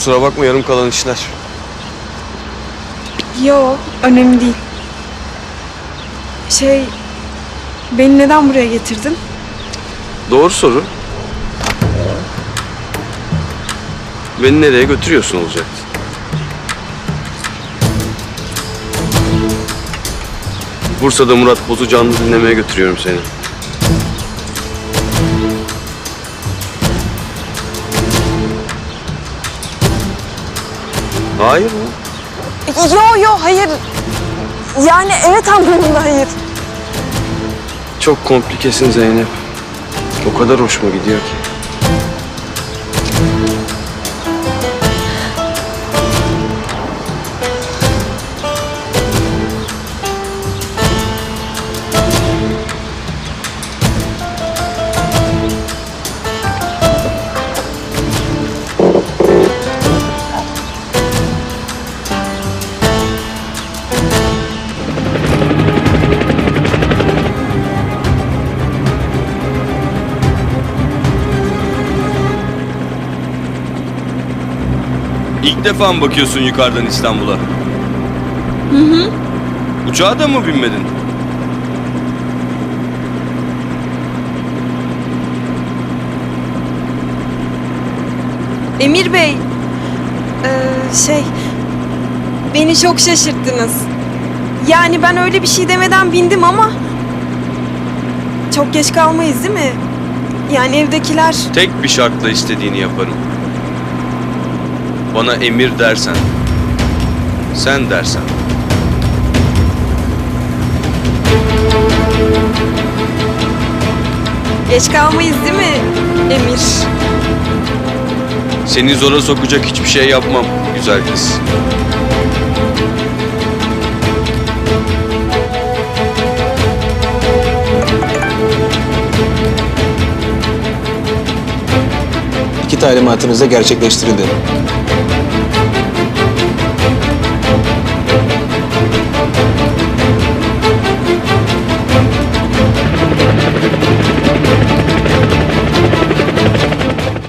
Kusura bakma yarım kalan işler. Yo, önemli değil. Şey, beni neden buraya getirdin? Doğru soru. Beni nereye götürüyorsun olacaktı. Bursa'da Murat Boz'u canlı dinlemeye götürüyorum seni. Hayır mı? Yo yo, hayır. Yani evet anlamında hayır. Çok komplikesin Zeynep. O kadar hoşuma gidiyor ki. İlk defa mı bakıyorsun yukarıdan İstanbul'a? Hı hı. Uçağa da mı binmedin? Emir Bey, ee, şey, beni çok şaşırttınız. Yani ben öyle bir şey demeden bindim ama çok geç kalmayız değil mi? Yani evdekiler Tek bir şartla istediğini yaparım. Bana emir dersen. Sen dersen. geç kalmayız değil mi Emir? Seni zora sokacak hiçbir şey yapmam güzel kız. İki talimatınız da gerçekleştirildi.